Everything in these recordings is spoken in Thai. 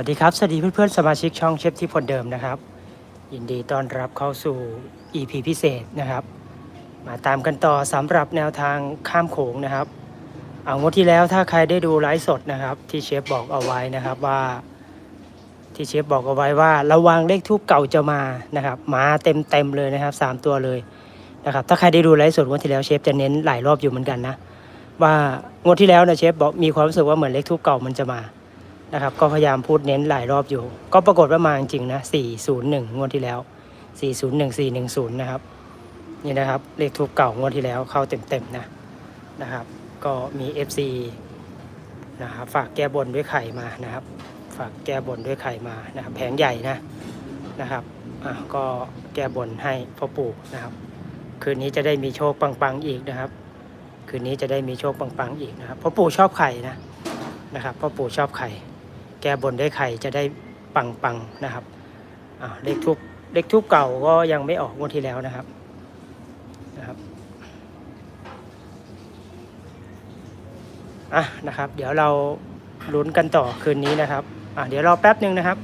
วัสดีครับ สวัสดีเพื่อนๆสมาชิกช่องเชฟที่พลเดิมนะครับ ยินดีต้อนรับเข้าสู่ EP พิเศษนะครับ มาตามกันต่อสำหรับแนวทางข้ามโขงนะครับ เอางวดที่แล้วถ้าใครได้ดูไลฟ์สดนะครับ ที่เชฟบอกเอาไว้นะครับว่า ที่เชฟบอกเอาไว้ว่า ระวังเลขทูปเก่าจะมานะครับ มาเต็มเต็มๆเลยนะครับสามตัวเลยนะครับ ถ้าใครได้ดูไลฟ์สดงวดที่แล้วเชฟจะเน้นหลายรอบอยู่เหมือนกันนะว่างวดที่แล้วนะเชฟบอกมีความรู้สึกว่าเหมือนเลขทูปเก่ามันจะมา นะครับ ก็พยายามพูดเน้นหลายรอบอยู่ ก็ปรากฏว่ามาจริงๆนะ 401 งวดที่แล้ว 401 410 นะครับ นี่นะครับ เลขทูปเก่างวดที่แล้วเข้าเต็มๆนะนะครับ ก็มี FC นะครับฝากแก้บนด้วยไข่มานะครับ ฝากแก้บนด้วยไข่มานะครับ แผงใหญ่นะนะครับอะก็แก้บนให้พ่อปู่นะครับ คืนนี้จะได้มีโชคปังๆอีกนะครับ คืนนี้จะได้มีโชคปังๆอีกนะครับพ่อปู่ชอบไข่นะนะครับพ่อปู่ชอบไข่ แก้บนด้วยไข่จะได้ปังปังนะครับเลขทุบเลขทุบเก่าก็ยังไม่ออกงวดที่แล้วนะครับนะครับอะนะครับ เดี๋ยวเราลุ้นกันต่อคืนนี้นะครับอะเดี๋ยวรอแป๊บหนึ่งนะครับ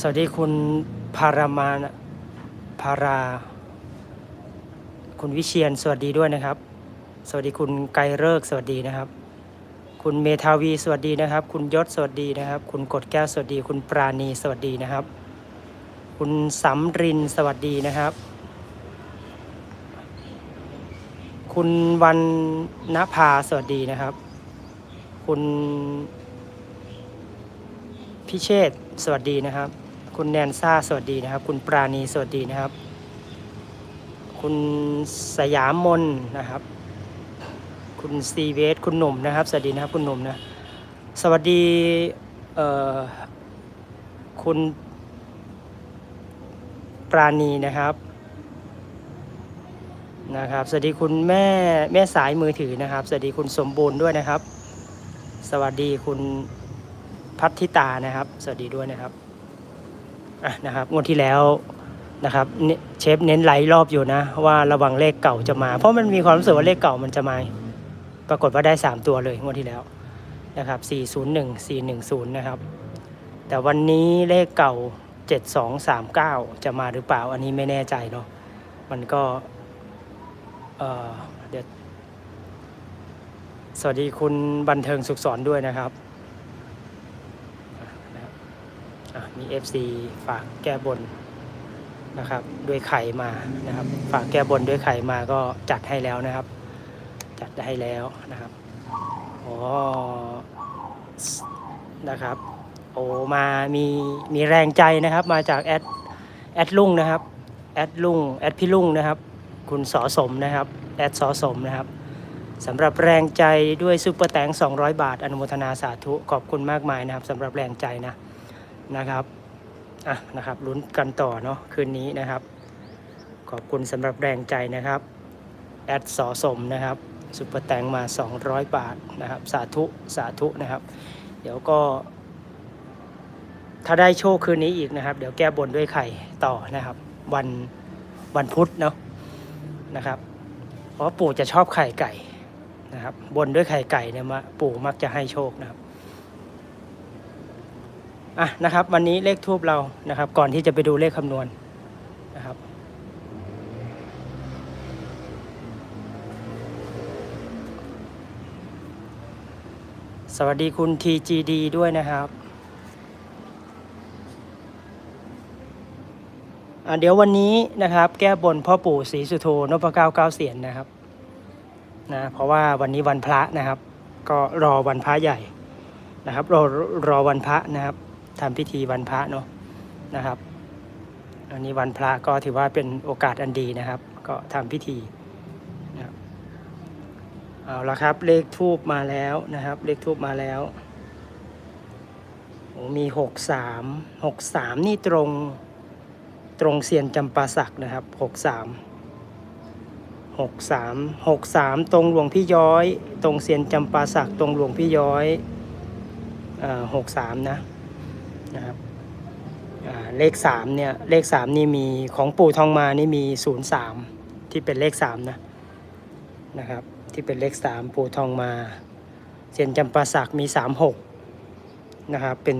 สวัสดีคุณพารามานพารา คุณวิเชียนสวัสดีด้วยนะครับ สวัสดีคุณไกรเลิกสวัสดีนะครับ คุณเมทาวีสวัสดีนะครับ คุณยศสวัสดีนะครับ คุณกดแก้วสวัสดี คุณปราณีสวัสดีนะครับ คุณสำรินสวัสดีนะครับ คุณวันณภาสวัสดีนะครับ คุณพิเชษสวัสดีนะครับ คุณแนนซ่าสวัสดีนะครับ คุณปราณีสวัสดีนะครับ คุณสยามมนนะครับ คุณซีเวสคุณหนุ่มนะครับ สวัสดีนะครับคุณหนุ่มนะ สวัสดีเอ่อคุณปราณีนะครับนะครับ สวัสดีคุณแม่แม่สายมือถือนะครับ สวัสดีคุณสมบูรณ์ด้วยนะครับ สวัสดีคุณพัทธิตานะครับ สวัสดีด้วยนะครับ อะนะครับงวดที่แล้วนะครับเชฟเน้นไลฟ์รอบอยู่นะ ว่าระวังเลขเก่าจะมา เพราะมันมีความรู้สึกว่าเลขเก่ามันจะมา ปรากฏว่าได้ 3 ตัวเลยงวดที่แล้วนะครับ401 410นะครับ แต่วันนี้เลขเก่า 7239 จะมาหรือเปล่า อันนี้ไม่แน่ใจเนาะมันก็เออเดี๋ยวสวัสดีคุณบันเทิงสุขสอนด้วยนะครับอะนะครับอะ มี FC ฝากแก้บนนะครับ ด้วยไข่มานะครับ ฝากแก้บนด้วยไข่มาก็จัดให้แล้วนะครับ จัดให้แล้วนะครับอ๋อนะครับ โอ้มามีมีแรงใจนะครับ มาจากแอดแอดลุงนะครับแอดลุงแอดพี่ลุงนะครับ คุณสอสมนะครับแอดสอสมนะครับสำหรับแรงใจด้วยซุปเปอร์แตง200 บาท อนุโมทนาสาธุ ขอบคุณมากมายนะครับสำหรับแรงใจนะ นะครับอะนะครับลุ้นกันต่อเนาะคืนนี้นะครับ ขอบคุณสำหรับแรงใจนะครับแอดสอสมนะครับซุปแตงมา 200 บาทนะครับ สาธุสาธุนะครับ เดี๋ยวก็ ถ้าได้โชคคืนนี้อีกนะครับ เดี๋ยวแก้บนด้วยไข่ต่อนะครับ วันวันพุธเนาะนะครับ เพราะปู่จะชอบไข่ไก่นะครับ บนด้วยไข่ไก่เนี่ยมาปู่มักจะให้โชคนะครับ อะนะครับ วันนี้เลขทูบเรานะครับ ก่อนที่จะไปดูเลขคำนวณนะครับสวัสดีคุณ TGD ด้วยนะครับอะเดี๋ยววันนี้นะครับ แก้บนพ่อปู่ศรีสุโธนพเก้าเก้าเสียนนะครับนะเพราะว่าวันนี้วันพระนะครับ ก็รอวันพระใหญ่นะครับ รอรอวันพระนะครับ ทำพิธีวันพระเนาะนะครับ อันนี้วันพระก็ถือว่าเป็นโอกาสอันดีนะครับ ก็ทำพิธีนะเอาละครับเลขทูบมาแล้วนะครับ เลขทูบมาแล้วโโอ้มีหกสามหกสามนี่ตรงตรงเซียนจำปาสักนะครับหกสามหกสามหกสามตรงหลวงพี่ย้อย ตรงเซียนจำปาสักตรงหลวงพี่ย้อยหกสามนะ นะครับเลขสามเนี่ยเลขสามนี่มีของปู่ทองมานี่มีศูนย์สามที่เป็นเลขสามนะนะครับที่เป็นเลขสามปู่ทองมาเซียนจำปาสักมีสามหกนะครับเป็น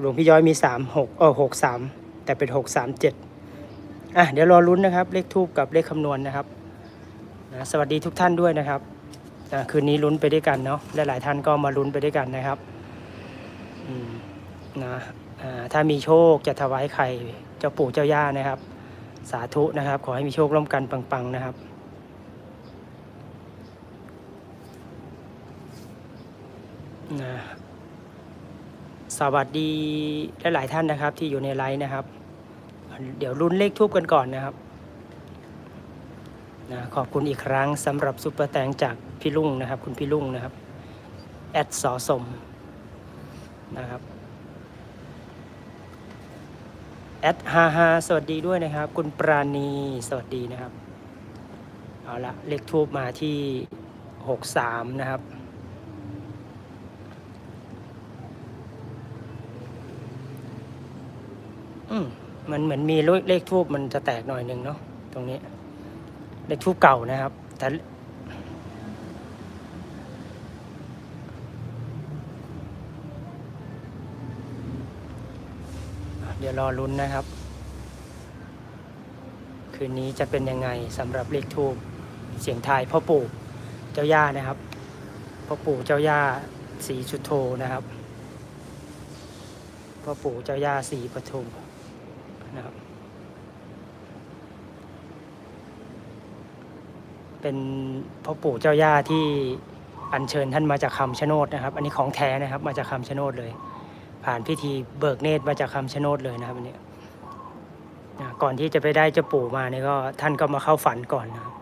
หลวงพี่ย้อยมี3 6เออ6 3แต่เป็น6 3 7อะเดี๋ยวรอลุ้นนะครับ เลขทูบกับเลขคำนวณนะครับนะสวัสดีทุกท่านด้วยนะครับอะคืนนี้ลุ้นไปด้วยกันเนาะและหลายท่านก็มาลุ้นไปด้วยกันนะครับอืม นะถ้ามีโชคจะถวายไข่เจ้าปู่เจ้าย่านะครับ สาธุนะครับ ขอให้มีโชคร่วมกันปังๆนะครับนะสวัสดีหลายๆท่านนะครับ ที่อยู่ในไลน์นะครับ เดี๋ยวรุ่นเลขทูบกันก่อนนะครับนะขอบคุณอีกครั้งสำหรับซุปเปอร์แตงจากพี่ลุงนะครับ คุณพี่ลุงนะครับ แอดสอสมนะครับ แอดฮาฮาสวัสดีด้วยนะครับ คุณปราณีสวัสดีนะครับ เอาละเลขทูบมาที่ 63 นะครับอืมมันเหมือนมีเลขเลขทูบมันจะแตกหน่อยหนึ่งเนาะตรงนี้ เลขทูบเก่านะครับ แต่ ยวรอลุ้นนะครับ คืนนี้จะเป็นยังไงสำหรับเลขทูบเสียงทายพ่อปู่เจ้าย่านะครับพ่อปู่เจ้าย่าสีชุดโทนะครับพ่อปู่เจ้าย่าสีปทุมนะครับ เป็นพ่อปู่เจ้าย่าที่อัญเชิญท่านมาจากคำชะโนดนะครับ อันนี้ของแท้นะครับ มาจากคำชะโนดเลย ผ่านพิธีเบิกเนตรมาจากคำชะโนดเลยนะครับอันนี้ก่อนที่จะไปได้เจ้าปู่มาเนี่ยก็ท่านก็มาเข้าฝันก่อนนะครับ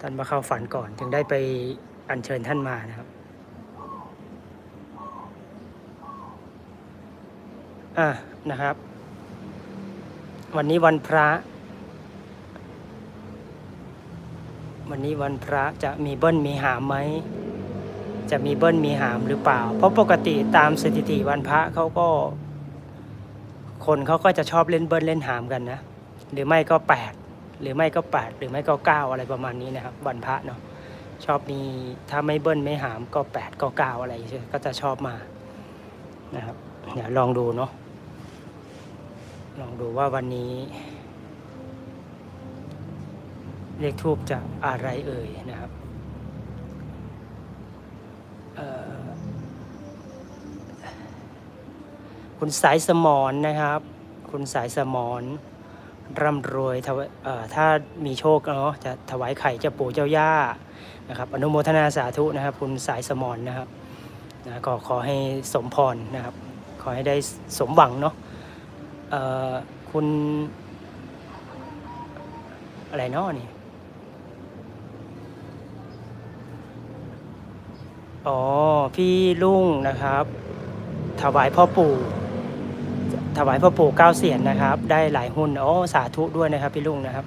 ท่านมาเข้าฝันก่อน ถึงได้ไปอัญเชิญท่านมานะครับอะนะครับ วันนี้วันพระ วันนี้วันพระจะมีเบิ้ลมีหามไหม จะมีเบิ้ลมีหามหรือเปล่า เพราะปกติตามสถิติวันพระเขาก็ คนเขาก็จะชอบเล่นเบิ้ลเล่นหามกันนะ หรือไม่ก็แปดหรือไม่ก็แปดหรือไม่ก็เก้าอะไรประมาณนี้นะครับ วันพระเนาะชอบมีถ้าไม่เบิ้ลไม่หามก็แปดก็เก้าอะไรก็จะชอบมานะครับเดี๋ยวลองดูเนาะลองดูว่าวันนี้เลขทูบจะอะไรเอ่ยนะครับเอ่อ คุณสายสมอนนะครับ คุณสายสมอนร่ำรวยถ,ถ้ามีโชคเนาะจะถวายไข่เจ้าปู่เจ้าย่านะครับอนุโมทนาสาธุนะครับ คุณสายสมอนนะครับนะก็ขอให้สมพรนะครับ ขอให้ได้สมหวังเนาะคุณอะไรเนาะนี่อ๋อพี่ลุงนะครับ ถวายพ่อปู่ ถวายพ่อปู่เก้าเสียนนะครับ ได้หลายหุ้นโอ้สาธุด้วยนะครับพี่ลุงนะครับ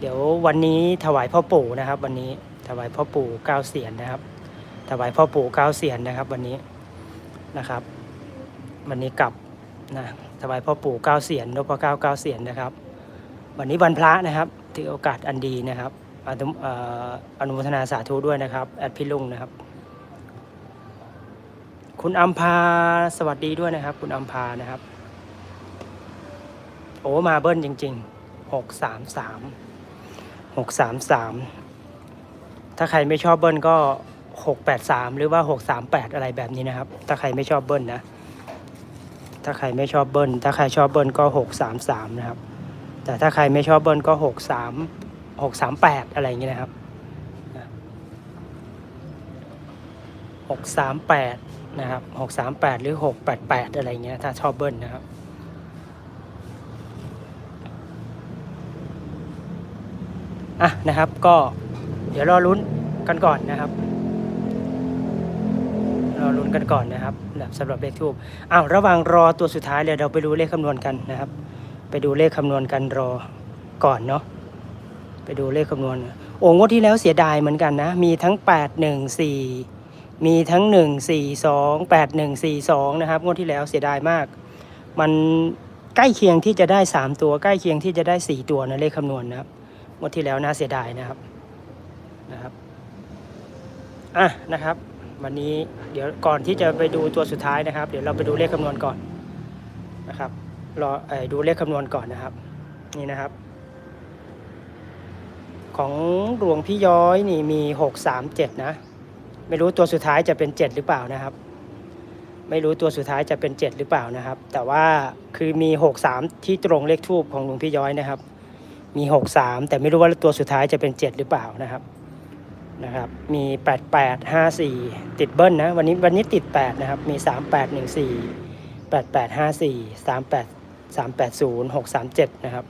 เดี๋ยววันนี้ถวายพ่อปู่นะครับ วันนี้ถวายพ่อปู่เก้าเสียนนะครับ ถวายพ่อปู่เก้าเสียนนะครับ วันนี้นะครับ วันนี้กลับนะถวายพ่อปู่เก้าเสียนนพเก้าเก้าเสียนนะครับ วันนี้วันพระนะครับถือโอกาสอันดีนะครับอนุเอ่ออนุโมทนาสาธุด้วยนะครับแอดพี่ลุงนะครับ คุณอัมพาสวัสดีด้วยนะครับ คุณอัมพานะครับ โอ้มาเบิ้ลจริงๆหกสามสามหกสามสามถ้าใครไม่ชอบเบิ้ลก็หกแปดสามหรือว่าหกสามแปดอะไรแบบนี้นะครับ ถ้าใครไม่ชอบเบิ้ลนะ ถ้าใครไม่ชอบเบิ้ล ถ้าใครชอบเบิ้ลก็หกสามสามนะครับ แต่ถ้าใครไม่ชอบเบิ้ลก็หกสามหกสามแปดอะไรอย่างเงี้ยนะครับหกสามแปดนะครับหกสามแปดหรือหกแปดแปดอะไรเงี้ย ถ้าชอบเบิ้ลนะครับ อะนะครับ ก็เดี๋ยวรอลุ้นกันก่อนนะครับรอลุ้นกันก่อนนะครับสำหรับเลขทูบอ้าวระหว่างรอตัวสุดท้ายเดี๋ยเราไปดูเลขคำนวณกันนะครับ ไปดูเลขคำนวณกันรอก่อนเนาะไปดูเลขคำนวณโอ้งวดที่แล้วเสียดายเหมือนกันนะ มีทั้ง 8 1 4 มีทั้ง 1 4 2 8 1 4 2 นะครับ งวดที่แล้วเสียดายมาก มันใกล้เคียงที่จะได้ 3 ตัว ใกล้เคียงที่จะได้ 4 ตัวนะเลขคำนวณนะครับ งวดที่แล้วน่าเสียดายนะครับนะครับอะนะครับ วันนี้เดี๋ยวก่อนที่จะไปดูตัวสุดท้ายนะครับ เดี๋ยวเราไปดูเลขคำนวณก่อนนะครับรออดูเลขคำนวณก่อนนะครับ นี่นะครับ ของหลวงพี่ย้อยนี่มีหกสามเจ็ดนะ ไม่รู้ตัวสุดท้ายจะเป็นเจ็ดหรือเปล่านะครับ ไม่รู้ตัวสุดท้ายจะเป็นเจ็ดหรือเปล่านะครับ แต่ว่าคือมีหกสามที่ตรงเลขทูบของหลวงพี่ย้อยนะครับ มีหกสามแต่ไม่รู้ว่าตัวสุดท้ายจะเป็นเจ็ดหรือเปล่านะครับนะครับ มีแปดแปดห้าสี่ติดเบิ้ลนะ วันนี้วันนี้ติดแปดนะครับ มีสามแปดหนึ่งสี่แปดแปดห้าสี่สามแปดสามแปดศูนย์หกสามเจ็ดนะครับ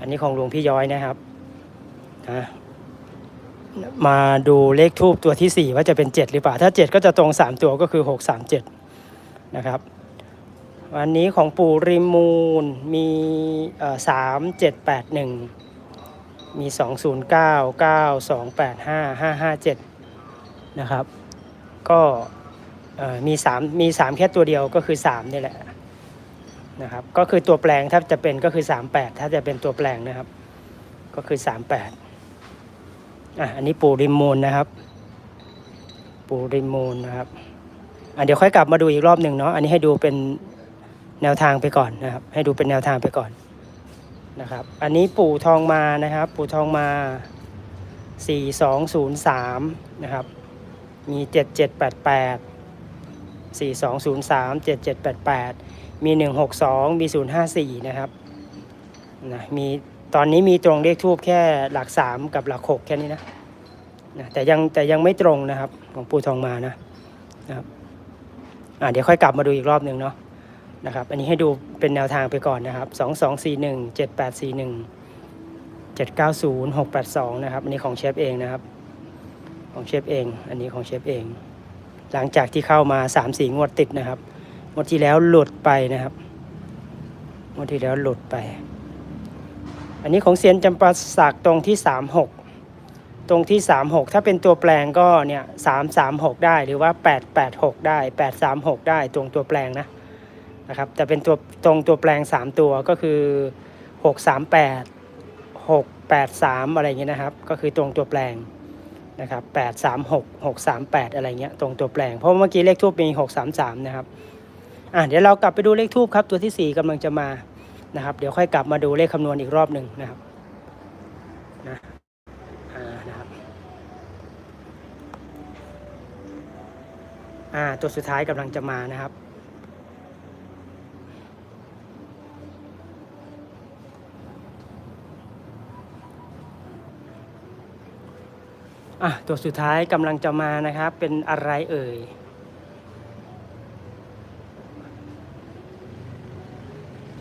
อันนี้ของหลวงพี่ย้อยนะครับนะมาดูเลขทูบตัวที่ 4 ว่าจะเป็น 7 หรือเปล่า ถ้า 7 ก็จะตรง 3 ตัวก็คือ 6 3 7 นะครับ วันนี้ของปู่ริมมูลมีสามเจ็ดแปดหนึ่งมี209 9285 557นะครับ ก็เอ่อมี3มี3แค่ตัวเดียวก็คือ3นี่แหละนะครับ ก็คือตัวแปลงถ้าจะเป็นก็คือ38ถ้าจะเป็นตัวแปลงนะครับ ก็คือ38อะอันนี้ปูริมมูลนะครับปูริมมูลนะครับอะเดี๋ยวค่อยกลับมาดูอีกรอบหนึ่งเนาะอันนี้ให้ดูเป็น แนวทางไปก่อนนะครับ ให้ดูเป็นแนวทางไปก่อนนะครับ อันนี้ปู่ทองมานะครับ ปู่ทองมา 4203 นะครับ มี 7788 4203 7788 มี 162 มี 054 นะครับนะมีตอนนี้มีตรงเลขทูบแค่หลัก 3 กับหลัก 6 แค่นี้นะนะแต่ยังแต่ยังไม่ตรงนะครับของปูทองมานะนะครับอ่าเดี๋ยวค่อยกลับมาดูอีกรอบหนึ่งเนาะ นะครับ อันนี้ให้ดูเป็นแนวทางไปก่อนนะครับ 2241 7841 790 682 นะครับ อันนี้ของเชฟเองนะครับ ของเชฟเอง อันนี้ของเชฟเอง หลังจากที่เข้ามา 3-4 งวดติดนะครับ งวดที่แล้วหลุดไปนะครับ งวดที่แล้วหลุดไป อันนี้ของเซียนจำปาสักตรงที่ 36ตรงที่ 36 ถ้าเป็นตัวแปลงก็เนี่ย336 ได้หรือว่า 886 ได้ 836 ได้ตรงตัวแปลงนะ นะครับแต่เป็นตัวตรงตัวแปลง 3 ตัวก็คือ 638 683 อะไรเงี้ยนะครับ ก็คือตรงตัวแปลงนะครับ836 638 อะไรเงี้ยตรงตัวแปลง เพราะเมื่อกี้เลขทูบมี 633 นะครับอะเดี๋ยวเรากลับไปดูเลขทูบครับ ตัวที่ 4กำลังจะมานะครับ เดี๋ยวค่อยกลับมาดูเลขคำนวณอีกรอบหนึ่งนะครับนะอ่านะครับอ่าตัวสุดท้ายกำลังจะมานะครับ อะตัวสุดท้ายกำลังจะมานะครับ เป็นอะไรเอ่ย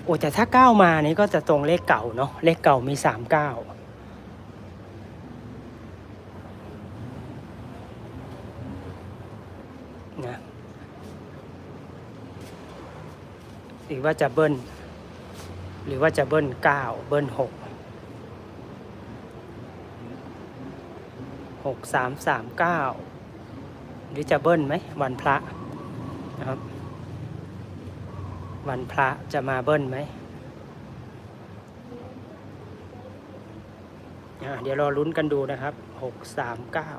โอ้แต่ถ้าเก้ามานี่ก็จะตรงเลขเก่าเนาะเลขเก่ามีสามเก้านะหรือว่าจะเบิ้ลหรือว่าจะเบิ้ลเก้าเบิ้ลหก หกสามสามเก้าหรือจะเบิ้ลไหมวันพระนะครับ วันพระจะมาเบิ้ลไหมเดี๋ยวรอลุ้นกันดูนะครับหกสามเก้า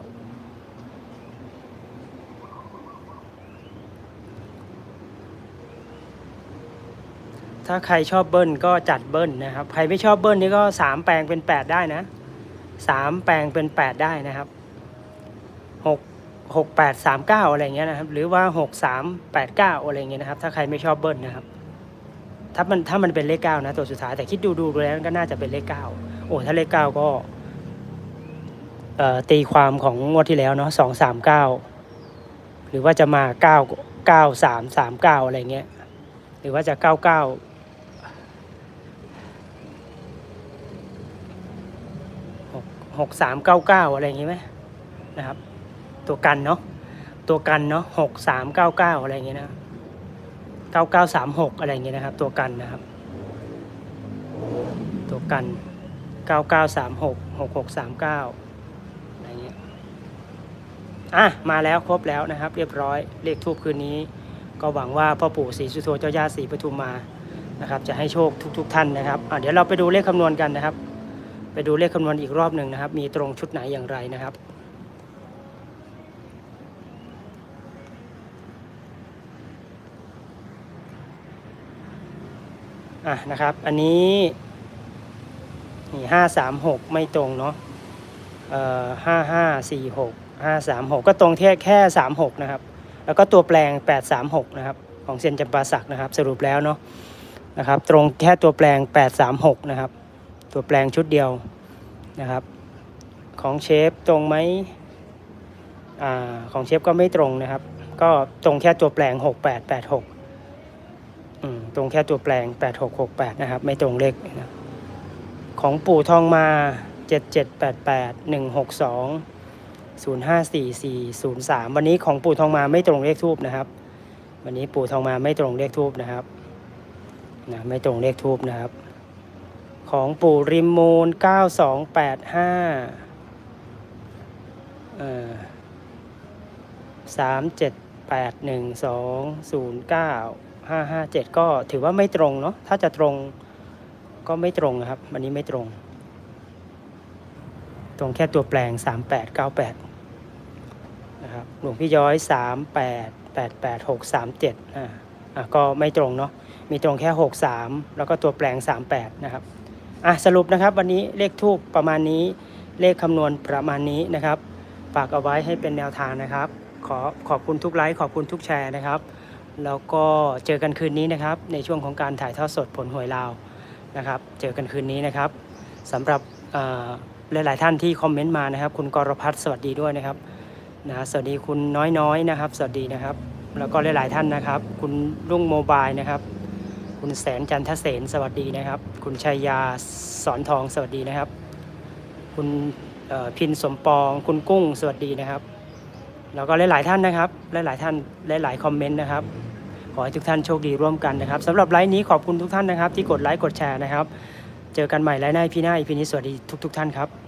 ถ้าใครชอบเบิ้ลก็จัดเบิ้ลนะครับ ใครไม่ชอบเบิ้ลนี่ก็สามแปลงเป็นแปดได้นะสามแปลงเป็นแปดได้นะครับ หกแปดสามเก้าอะไรเงี้ยนะครับ หรือว่าหกสามแปดเก้าอะไรเงี้ยนะครับ ถ้าใครไม่ชอบเบิ้ลนะครับ ถ้ามันถ้ามันเป็นเลขเก้านะตัวสุดท้ายแต่คิดดูดูดูแล้วก็น่าจะเป็นเลขเก้าโอ้ถ้าเลขเก้าก็ตีความของงวดที่แล้วเนาะสองสามเก้าหรือว่าจะมาเก้าเก้าสามสามเก้าอะไรเงี้ยหรือว่าจะเก้าเก้าหกสามเก้าเก้าอะไรอย่างงี้ไหมนะครับ ตัวกันเนาะตัวกันเนาะหกสามเก้าเก้าอะไรอย่างเงี้ยนะเก้าเก้าสามหกอะไรอย่างเงี้ยนะครับ ตัวกันนะครับ ตัวกันเก้าเก้าสามหกหกหกสามเก้าอะไรเงี้ยอะมาแล้วครบแล้วนะครับ เรียบร้อยเลขทูบคืนนี้ ก็หวังว่าพ่อปู่ศรีสุโธเจ้าย่าศรีปทุมมานะครับ จะให้โชคทุก ๆท่านนะครับอะเดี๋ยวเราไปดูเลขคำนวณกันนะครับ ไปดูเลขคำนวณอีกรอบหนึ่งนะครับ มีตรงชุดไหนอย่างไรนะครับ อะนะครับ อันนี้นี่ห้าสามหกไม่ตรงเนาะเอ่อห้าห้าสี่หกห้าสามหกก็ตรงแค่แค่สามหกนะครับ แล้วก็ตัวแปลงแปดสามหกนะครับ ของเซนจำปาสักนะครับ สรุปแล้วเนาะนะครับ ตรงแค่ตัวแปลงแปดสามหกนะครับ ตัวแปลงชุดเดียวนะครับ ของเชฟตรงไหมอ่าของเชฟก็ไม่ตรงนะครับ ก็ตรงแค่ตัวแปลงหกแปดแปดหก ตรงแค่ตัวแปลง 8668 นะครับ ไม่ตรงเลขนะของปู่ทองมา 7788 162 054403 วันนี้ของปู่ทองมาไม่ตรงเลขทูบนะครับ วันนี้ปู่ทองมาไม่ตรงเลขทูบนะครับนะไม่ตรงเลขทูบนะครับ ของปู่ริมมูล 9285เอ่อ378120ห้าห้าเจ็ ดก็ถือว่าไม่ตรงเนาะถ้าจะตรงก็ไม่ตรงนะครับวันนี้ไม่ตรง ตรงแค่ตัวแปลงสามแปดเก้าแปดนะครับ หลวงพี่ย้อยสามแปดแปดแปดหกสามเจ็ดอ่าอะก็ไม่ตรงเนาะมีตรงแค่หกสามแล้วก็ตัวแปลงสามแปดนะครับอะสรุปนะครับวันนี้เลขทูปประมาณนี้เลขคำนวณประมาณนี้นะครับฝากเอาไว้ให้เป็นแนวทางนะครับ ขอขอบคุณทุกไลค์ขอบคุณทุกแชร์นะครับ แล้วก็เจอกันคืนนี้นะครับ ในช่วงของการถ่ายทอดสดผลหวยลาวนะครับ เจอกันคืนนี้นะครับสำหรับหลาย ๆ ท่านที่คอมเมนต์มานะครับ คุณกรพัฒน์สวัสดีด้วยนะครับนะสวัสดีคุณน้อยๆนะครับ สวัสดีนะครับ แล้วก็หลาย ๆ ท่านนะครับ คุณรุ่งโมบายนะครับ คุณแสนจันทเสนสวัสดีนะครับ คุณชัยยาสอนทองสวัสดีนะครับ คุณพินสมปอง คุณกุ้งสวัสดีนะครับ แล้วก็หลาย ๆ ท่านนะครับ หลาย ๆ ท่านหลาย ๆ คอมเมนต์นะครับ ขอให้ทุกท่านโชคดีร่วมกันนะครับสำหรับไลฟ์นี้ขอบคุณทุกท่านนะครับ ที่กดไลค์กดแชร์นะครับ เจอกันใหม่ไลฟ์หน้าพี่หน้าอีพีนี้สวัสดีทุก ๆ ท่านครับ